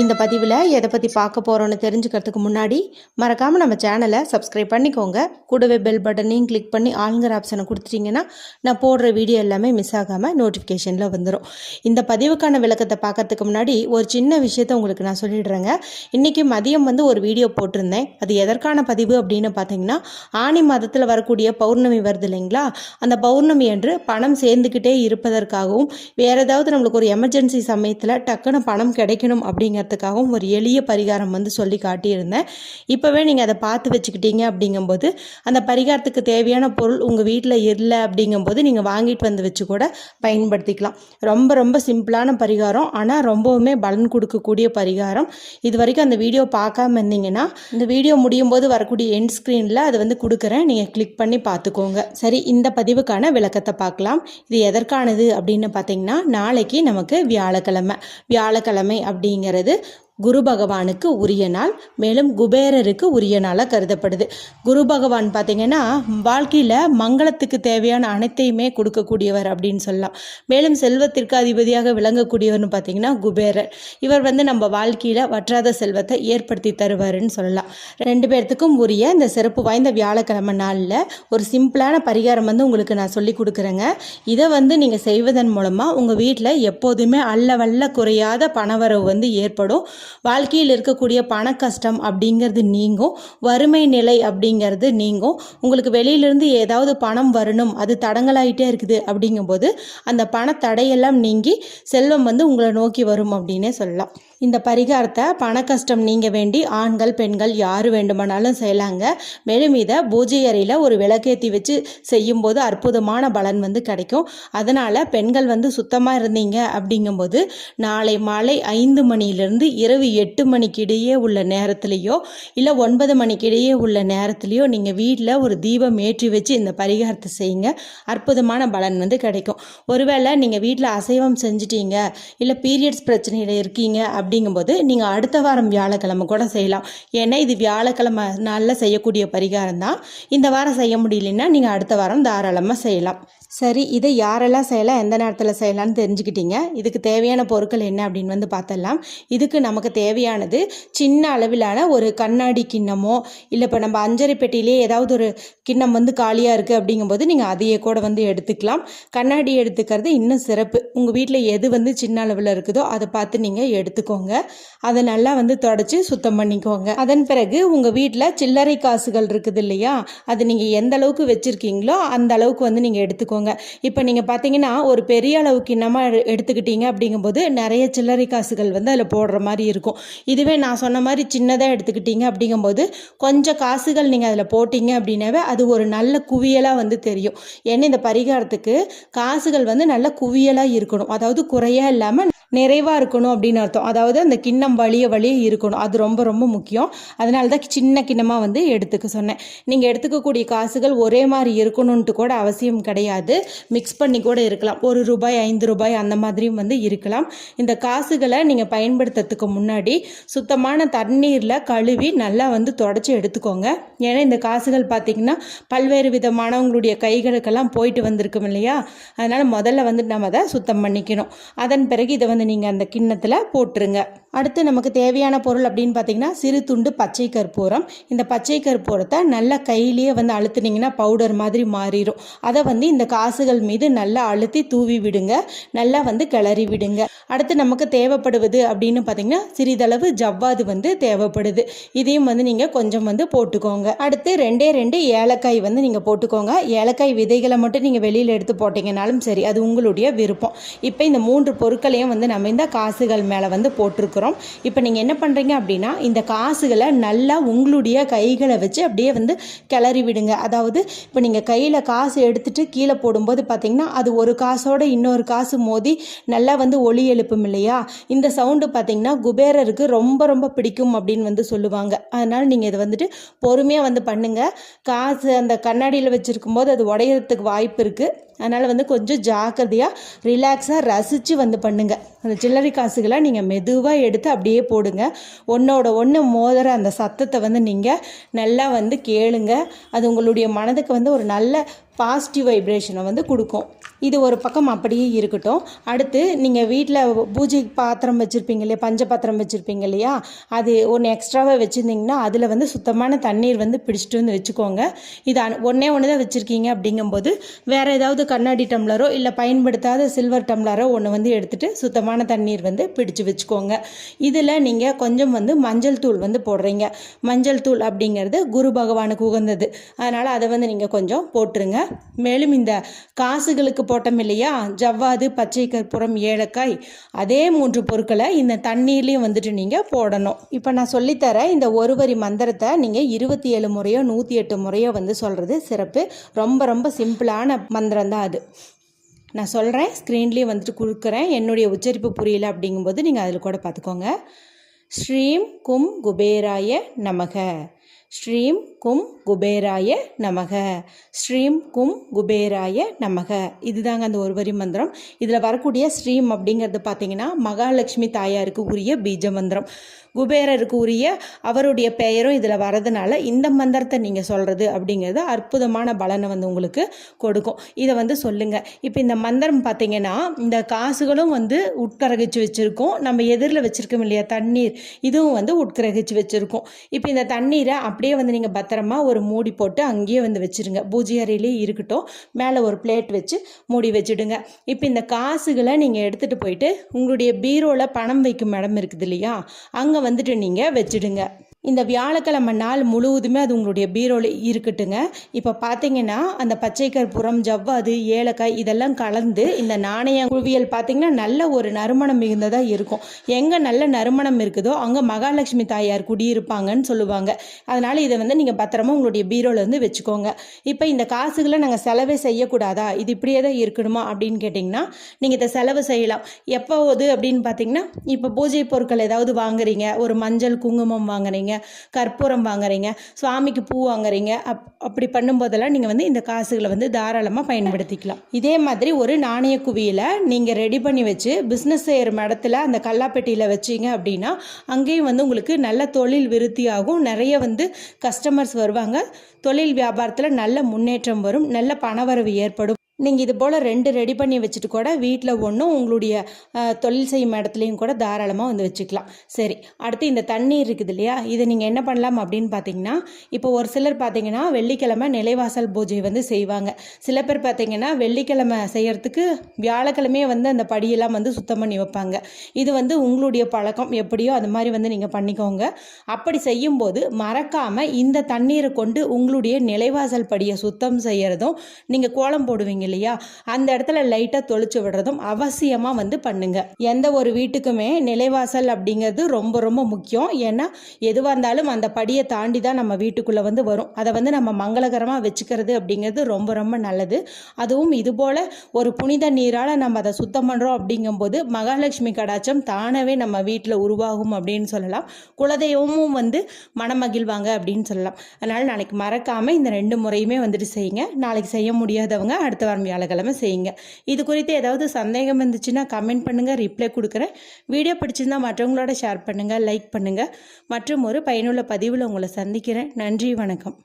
இந்த பதிவில் எதை பற்றி பார்க்க போகிறோன்னு தெரிஞ்சுக்கிறதுக்கு முன்னாடி மறக்காமல் நம்ம சேனலை சப்ஸ்கிரைப் பண்ணிக்கோங்க. கூடவே பெல் பட்டனையும் கிளிக் பண்ணி ஆளுங்கிற ஆப்ஷனை கொடுத்துட்டிங்கன்னா நான் போடுற வீடியோ எல்லாமே மிஸ் ஆகாமல் நோட்டிஃபிகேஷனில் வந்துடும் இந்த பதிவுக்கான விளக்கத்தை பார்க்கறதுக்கு முன்னாடி ஒரு சின்ன விஷயத்தை உங்களுக்கு நான் சொல்லிடுறேங்க. இன்றைக்கி மதியம் வந்து ஒரு வீடியோ போட்டிருந்தேன். அது எதற்கான பதிவு அப்படின்னு பார்த்தீங்கன்னா ஆனி மாதத்தில் வரக்கூடிய பௌர்ணமி வருது இல்லைங்களா? அந்த பௌர்ணமி அன்று பணம் சேர்ந்துக்கிட்டே இருப்பதற்காகவும் வேறு ஏதாவது நம்மளுக்கு ஒரு எமர்ஜென்சி சமயத்தில் டக்குன்னு பணம் கிடைக்கணும் அப்படிங்கிற அப்படிங்கிறதுக்காகவும் ஒரு எளிய பரிகாரம் வந்து சொல்லி காட்டியிருந்தேன். இப்போவே நீங்கள் அதை பார்த்து வச்சுக்கிட்டீங்க அப்படிங்கும்போது அந்த பரிகாரத்துக்கு தேவையான பொருள் உங்கள் வீட்டில் இல்லை அப்படிங்கும்போது நீங்கள் வாங்கிட்டு வந்து வச்சு கூட பயன்படுத்திக்கலாம். ரொம்ப ரொம்ப சிம்பிளான பரிகாரம். ஆனால் ரொம்பவுமே பலன் கொடுக்கக்கூடிய பரிகாரம். இது வரைக்கும் அந்த வீடியோ பார்க்காம இருந்தீங்கன்னா இந்த வீடியோ முடியும் போது வரக்கூடிய எண்ட் ஸ்க்ரீனில் அதை வந்து கொடுக்குறேன். நீங்கள் கிளிக் பண்ணி பார்த்துக்கோங்க. சரி இந்த பதிவுக்கான விளக்கத்தை பார்க்கலாம். இது எதற்கானது அப்படின்னு பார்த்தீங்கன்னா நாளைக்கு நமக்கு வியாழக்கிழமை. வியாழக்கிழமை அப்படிங்கிறது geldi. குரு பகவானுக்கு உரிய நாள் மேலும் குபேரருக்கு உரிய நாளாக கருதப்படுது. குரு பகவான் பார்த்தீங்கன்னா வாழ்க்கையில் மங்களத்துக்கு தேவையான அனைத்தையுமே கொடுக்கக்கூடியவர் அப்படின்னு சொல்லலாம். மேலும் செல்வத்திற்கு அதிபதியாக விளங்கக்கூடியவர்னு பார்த்தீங்கன்னா குபேரர். இவர் வந்து நம்ம வாழ்க்கையில் வற்றாத செல்வத்தை ஏற்படுத்தி தருவாருன்னு சொல்லலாம். ரெண்டு பேர்த்துக்கும் உரிய இந்த சிறப்பு வாய்ந்த வியாழக்கிழமை நாளில் ஒரு சிம்பிளான பரிகாரம் வந்து உங்களுக்கு நான் சொல்லி கொடுக்குறேங்க. இதை வந்து நீங்கள் செய்வதன் மூலமாக உங்கள் வீட்டில் எப்போதுமே அல்ல வல்ல குறையாத பணவரவு வந்து ஏற்படும். வாழ்க்கையில் இருக்கக்கூடிய பண கஷ்டம் அப்படிங்கிறது நீங்கும் வறுமை நிலை அப்படிங்கிறது நீங்கும். உங்களுக்கு வெளியிலிருந்து ஏதாவது பணம் வரணும் அது தடங்கலாயிட்டே இருக்குது அப்படிங்கும்போது அந்த பண தடையெல்லாம் நீங்கி செல்வம் வந்து உங்களை நோக்கி வரும் அப்படின்னே சொல்லலாம். இந்த பரிகாரத்தை பண கஷ்டம் நீங்க வேண்டி ஆண்கள் பெண்கள் யார் வேண்டுமானாலும் செய்யலாங்க. மேலும் இதை பூஜை அறையில் ஒரு விளக்கேற்றி வச்சு செய்யும்போது அற்புதமான பலன் வந்து கிடைக்கும். அதனால் பெண்கள் வந்து சுத்தமாக இருந்தீங்க அப்படிங்கும்போது நாளை மாலை ஐந்து மணியிலிருந்து இரவு எட்டு மணிக்கு இடையே உள்ள நேரத்துலேயோ இல்லை ஒன்பது மணிக்கு இடையே உள்ள நேரத்துலையோ நீங்கள் வீட்டில் ஒரு தீபம் ஏற்றி வச்சு இந்த பரிகாரத்தை செய்யுங்க. அற்புதமான பலன் வந்து கிடைக்கும். ஒருவேளை நீங்கள் வீட்டில் அசைவம் செஞ்சிட்டீங்க இல்லை பீரியட்ஸ் பிரச்சனையில் இருக்கீங்க அப்படிங்கும்போது நீங்கள் அடுத்த வாரம் வியாழக்கிழமை கூட செய்யலாம். ஏன்னா இது வியாழக்கிழமை நாளில் செய்யக்கூடிய பரிகாரம் தான். இந்த வாரம் செய்ய முடியலன்னா நீங்கள் அடுத்த வாரம் தாராளமாக செய்யலாம். சரி இதை யாரெல்லாம் செய்யலாம் எந்த நேரத்தில் செய்யலாம்னு தெரிஞ்சுக்கிட்டீங்க. இதுக்கு தேவையான பொருட்கள் என்ன அப்படின்னு வந்து பார்த்தலாம் இதுக்கு நமக்கு தேவையானது சின்ன அளவிலான ஒரு கண்ணாடி கிண்ணமோ இல்லை இப்போ நம்ம அஞ்சரை பெட்டியிலே ஏதாவது ஒரு கிண்ணம் வந்து காலியாக இருக்குது அப்படிங்கும்போது நீங்கள் அதையே கூட வந்து எடுத்துக்கலாம். கண்ணாடி எடுத்துக்கிறது இன்னும் சிறப்பு. உங்கள் வீட்டில் எது வந்து சின்ன அளவில் இருக்குதோ அதை பார்த்து நீங்கள் எடுத்துக்கோங்க. அதை நல்லா வந்து தொடச்சி சுத்தம் பண்ணிக்கோங்க. அதன் பிறகு உங்கள் வீட்டில் சில்லறை காசுகள் இருக்குது இல்லையா? அது நீங்கள் எந்த அளவுக்கு வச்சுருக்கீங்களோ அந்த அளவுக்கு வந்து நீங்கள் எடுத்துக்கோங்க. இப்போ நீங்கள் பார்த்தீங்கன்னா ஒரு பெரிய அளவுக்கு இன்னமாக எடுத்துக்கிட்டீங்க அப்படிங்கும்போது நிறைய சில்லறை காசுகள் வந்து அதில் போடுற மாதிரி இருக்கும். இதுவே நான் சொன்ன மாதிரி சின்னதாக எடுத்துக்கிட்டீங்க அப்படிங்கும்போது கொஞ்சம் காசுகள் நீங்கள் அதில் போட்டிங்க அப்படின்னாவே அது ஒரு நல்ல குவியலாக வந்து தெரியும். ஏன்னா இந்த பரிகாரத்துக்கு காசுகள் வந்து நல்ல குவியலாக இருக்கணும். அதாவது குறையா இல்லாமல் நிறைவாக இருக்கணும் அப்படின்னு அர்த்தம். அதாவது அந்த கிண்ணம் வழிய வழியே இருக்கணும். அது ரொம்ப ரொம்ப முக்கியம். அதனால தான் சின்ன கிண்ணமாக வந்து எடுத்துக்க சொன்னேன். நீங்கள் எடுத்துக்கக்கூடிய காசுகள் ஒரே மாதிரி இருக்கணும்ன்ட்டு கூட அவசியம் கிடையாது. மிக்ஸ் பண்ணி கூட இருக்கலாம். ஒரு ரூபாய் ஐந்து ரூபாய் அந்த மாதிரியும் வந்து இருக்கலாம். இந்த காசுகளை நீங்கள் பயன்படுத்துறதுக்கு முன்னாடி சுத்தமான தண்ணீரில் கழுவி நல்லா வந்து தொடச்சி எடுத்துக்கோங்க. ஏன்னா இந்த காசுகள் பார்த்திங்கன்னா பல்வேறு விதமானவங்களுடைய கைகளுக்கெல்லாம் போயிட்டு வந்திருக்கும் இல்லையா? அதனால் முதல்ல வந்து நம்ம அதை சுத்தம் பண்ணிக்கணும். அதன் பிறகு இதை வந்து நீங்கள் அந்த கிண்ணத்தில் போட்டுருங்க. அடுத்து நமக்கு தேவையான பொருள் அப்படின்னு பார்த்தீங்கன்னா சிறு துண்டு பச்சை கற்பூரம். இந்த பச்சை கற்பூரத்தை நல்லா கையிலேயே வந்து அழுத்துனீங்கன்னா பவுடர் மாதிரி மாறிடும் அதை வந்து இந்த காசுகள் மீது நல்லா அழுத்தி தூவி விடுங்க. நல்லா வந்து கிளறி விடுங்க. அடுத்து நமக்கு தேவைப்படுவது அப்படின்னு பார்த்தீங்கன்னா சிறிதளவு ஜவ்வாது வந்து தேவைப்படுது. இதையும் வந்து நீங்கள் கொஞ்சம் வந்து போட்டுக்கோங்க. அடுத்து ரெண்டே ரெண்டு ஏலக்காய் வந்து நீங்கள் போட்டுக்கோங்க. ஏலக்காய் விதைகளை மட்டும் நீங்கள் வெளியில் எடுத்து போட்டிங்கனாலும் சரி அது உங்களுடைய விருப்பம். இப்போ இந்த மூன்று பொருட்களையும் வந்து நம்ம இந்த காசுகள் மேலே வந்து போட்டிருக்கிறோம். இப்போ நீங்கள் என்ன பண்ணுறீங்க அப்படின்னா இந்த காசுகளை நல்லா உங்களுடைய கைகளை வச்சு அப்படியே வந்து கிளறி விடுங்க. அதாவது இப்போ நீங்கள் கையில் காசு எடுத்துகிட்டு கீழே போடும்போது பார்த்தீங்கன்னா அது ஒரு காசோட இன்னொரு காசு மோதி நல்லா வந்து ஒளி எழுப்பும் இல்லையா? இந்த சவுண்டு பார்த்தீங்கன்னா குபேரருக்கு ரொம்ப ரொம்ப பிடிக்கும் அப்படின்னு வந்து சொல்லுவாங்க. அதனால் நீங்கள் இதை வந்துட்டு பொறுமையாக வந்து பண்ணுங்கள் காசு அந்த கண்ணாடியில் வச்சுருக்கும் போது அது உடையிறதுக்கு வாய்ப்பு இருக்குது அதனால் வந்து கொஞ்சம் ஜாக்கிரதையாக ரிலாக்ஸாக ரசித்து வந்து பண்ணுங்கள் அந்த சில்லறை காசுகளை நீங்கள் மெதுவாக எடுத்து அப்படியே போடுங்க. ஒன்றோட ஒன்று மோதுற அந்த சத்தத்தை வந்து நீங்கள் நல்லா வந்து கேளுங்க. அது உங்களுடைய மனதுக்கு வந்து ஒரு நல்ல பாசிட்டிவ் வைப்ரேஷனை வந்து கொடுக்கும். இது ஒரு பக்கம் அப்படியே இருக்கட்டும். அடுத்து நீங்கள் வீட்டில் பூஜை பாத்திரம் வச்சுருப்பீங்க இல்லையா? பஞ்ச பாத்திரம் வச்சுருப்பீங்க இல்லையா? அது ஒன்று எக்ஸ்ட்ராவாக வச்சுருந்தீங்கன்னா அதில் வந்து சுத்தமான தண்ணீர் வந்து பிடிச்சிட்டு வந்து வச்சுக்கோங்க. இது ஒன்றே ஒன்று தான் வச்சுருக்கீங்க அப்படிங்கும்போது வேறு ஏதாவது கண்ணாடி டம்ளரோ இல்லை பயன்படுத்தாத சில்வர் டம்ளரோ ஒன்று வந்து எடுத்துகிட்டு சுத்தமான தண்ணீர் வந்து பிடிச்சு வச்சுக்கோங்க. இதில் நீங்கள் கொஞ்சம் வந்து மஞ்சள் தூள் வந்து போடுறீங்க. மஞ்சள் தூள் அப்படிங்கிறது குரு பகவானுக்கு உகந்தது. அதனால் அதை வந்து நீங்கள் கொஞ்சம் போட்டுருங்க. மேலும் இந்த காசுகளுக்கு போட்டோம் இல்லையா? ஜவ்வாது பச்சை கற்பூரம் ஏலக்காய் அதே மூன்று பொருட்களை இந்த தண்ணீர்லேயும் வந்துட்டு நீங்கள் போடணும். இப்போ நான் சொல்லித்தரேன் இந்த ஒரு வரி மந்திரத்தை நீங்கள் இருபத்தி ஏழு முறையோ நூற்றி எட்டு முறையோ வந்து சொல்கிறது சிறப்பு. ரொம்ப ரொம்ப சிம்பிளான மந்திரம் தான் அது. நான் சொல்கிறேன் ஸ்க்ரீன்லேயும் வந்துட்டு கொடுக்குறேன். என்னுடைய உச்சரிப்பு புரியல அப்படிங்கும்போது நீங்கள் அதில் கூட பார்த்துக்கோங்க. ஸ்ரீம் கும் குபேராய நமக. ஸ்ரீம் கும் குபேராய நமக. ஸ்ரீம் கும் குபேராய நமக. இதுதாங்க அந்த ஒரு வரி மந்திரம். இதில் வரக்கூடிய ஸ்ரீம் அப்படிங்கிறது பார்த்தீங்கன்னா மகாலட்சுமி தாயாருக்கு உரிய பீஜ மந்திரம். குபேரருக்கு உரிய அவருடைய பெயரும் இதில் வரதுனால இந்த மந்திரத்தை நீங்கள் சொல்கிறது அப்படிங்கிறது அற்புதமான பலனை வந்து உங்களுக்கு கொடுக்கும். இதை வந்து சொல்லுங்கள் இப்போ இந்த மந்திரம் பார்த்தீங்கன்னா இந்த காசுகளும் வந்து உட்கரகிச்சு வச்சுருக்கோம். நம்ம எதிரில் வச்சுருக்கோம் இல்லையா? தண்ணீர். இதுவும் வந்து உட்கரகிச்சு வச்சுருக்கோம். இப்போ இந்த தண்ணீரை அப்படியே வந்து நீங்கள் பத்திரமா ஒரு மூடி போட்டு அங்கேயே வந்து வச்சுருங்க. பூஜை அறையிலே இருக்கட்டும். மேலே ஒரு பிளேட் வச்சு மூடி வச்சுடுங்க. இப்போ இந்த காசுகளை நீங்கள் எடுத்துகிட்டு போயிட்டு உங்களுடைய பீரோவில் பணம் வைக்கும் இடம் இருக்குது இல்லையா? அங்கே வந்துட்டு நீங்கள் வச்சுடுங்க. இந்த வியாழக்கிழமை நாள் முழுவதுமே அது உங்களுடைய பீரோவில் இருக்கட்டுங்க. இப்போ பார்த்தீங்கன்னா அந்த பச்சை கற்பூரம் ஜவ்வாது ஏலக்காய் இதெல்லாம் கலந்து இந்த நாணய குவியல் பார்த்தீங்கன்னா நல்ல ஒரு நறுமணம் மிகுந்ததாக இருக்கும். எங்கே நல்ல நறுமணம் இருக்குதோ அங்கே மகாலட்சுமி தாயார் குடியிருப்பாங்கன்னு சொல்லுவாங்க. அதனால் இதை வந்து நீங்கள் பத்திரமா உங்களுடைய பீரோவில் வந்து வச்சுக்கோங்க. இப்போ இந்த காசுகளை நாங்கள் செலவே செய்யக்கூடாதா? இது இப்படியே தான் இருக்கணுமா அப்படின்னு கேட்டிங்கன்னா நீங்கள் இதை செலவு செய்யலாம். எப்போது அப்படின்னு பார்த்தீங்கன்னா இப்போ பூஜை பொருட்கள் ஏதாவது வாங்குறீங்க ஒரு மஞ்சள் குங்குமம் வாங்குறீங்க கற்பூரம் வாங்குறீங்க சுவாமிக்கு பூ வாங்குறீங்க அப் அப்படி பண்ணும்போதெல்லாம் நீங்கள் வந்து இந்த காசுகளை வந்து தாராளமாக பயன்படுத்திக்கலாம். இதே மாதிரி ஒரு நாணய குவியில் நீங்கள் ரெடி பண்ணி வச்சு பிஸ்னஸ் செய்கிற இடத்துல அந்த கல்லாப்பெட்டியில் வச்சீங்க அப்படின்னா அங்கேயும் வந்து உங்களுக்கு நல்ல தொழில் விருத்தியாகும். நிறைய வந்து கஸ்டமர்ஸ் வருவாங்க. தொழில் வியாபாரத்தில் நல்ல முன்னேற்றம் வரும். நல்ல பணவரவு ஏற்படும். நீங்கள் இது போல் ரெண்டு ரெடி பண்ணி வச்சுட்டு கூட வீட்டில் ஒன்றும் உங்களுடைய தொழில் செய்யும் இடத்துலையும் கூட தாராளமாக வந்து வச்சுக்கலாம். சரி அடுத்து இந்த தண்ணீர் இருக்குது இல்லையா? இதை நீங்கள் என்ன பண்ணலாம் அப்படின்னு பார்த்தீங்கன்னா இப்போ ஒரு சிலர் பார்த்தீங்கன்னா வெள்ளிக்கிழமை நிலைவாசல் பூஜை வந்து செய்வாங்க. சில பேர் பார்த்தீங்கன்னா வெள்ளிக்கிழமை செய்கிறதுக்கு வியாழக்கிழமையே வந்து அந்த படியெல்லாம் வந்து சுத்தம் பண்ணி வைப்பாங்க. இது வந்து உங்களுடைய பழக்கம் எப்படியோ அது மாதிரி வந்து நீங்கள் பண்ணிக்கோங்க. அப்படி செய்யும்போது மறக்காமல் இந்த தண்ணீரை கொண்டு உங்களுடைய நிலைவாசல் படியை சுத்தம் செய்கிறதும் நீங்கள் கோலம் போடுவீங்க. இல்லையா? அந்த இடத்துல லைட்டாக தொளிச்சு விடுறதும் அவசியமாக வந்து பண்ணுங்க. எந்த ஒரு வீட்டுக்குமே நிலைவாசல் அப்படிங்கிறது ரொம்ப ரொம்ப முக்கியம். ஏன்னா எதுவாக இருந்தாலும் அந்த படியை தாண்டி தான் நம்ம வீட்டுக்குள்ளே வந்து வரும். அதை வந்து நம்ம மங்களகரமாக வச்சுக்கிறது அப்படிங்கிறது ரொம்ப ரொம்ப நல்லது. அதுவும் இது போல் ஒரு புனித நீரால் நம்ம அதை சுத்தம் பண்ணுறோம் அப்படிங்கும்போது மகாலட்சுமி கடாச்சம் தானாகவே நம்ம வீட்டில் உருவாகும் அப்படின்னு சொல்லலாம். குலதெய்வமும் வந்து மனமகிழ்வாங்க அப்படின்னு சொல்லலாம். அதனால் நாளைக்கு மறக்காமல் இந்த ரெண்டு முறையுமே வந்துட்டு செய்யுங்க. நாளைக்கு செய்ய முடியாதவங்க அடுத்த வாரம் வியாழக்கிழமை செய்யுங்க. இது குறித்து ஏதாவது சந்தேகம் இருந்துச்சுன்னா கமெண்ட் பண்ணுங்கள் ரிப்ளை கொடுக்குறேன். வீடியோ பிடிச்சிருந்தா மற்றவங்களோட ஷேர் பண்ணுங்கள் லைக் பண்ணுங்கள் மற்றும் ஒரு பயனுள்ள பதிவில் உங்களை சந்திக்கிறேன். நன்றி வணக்கம்.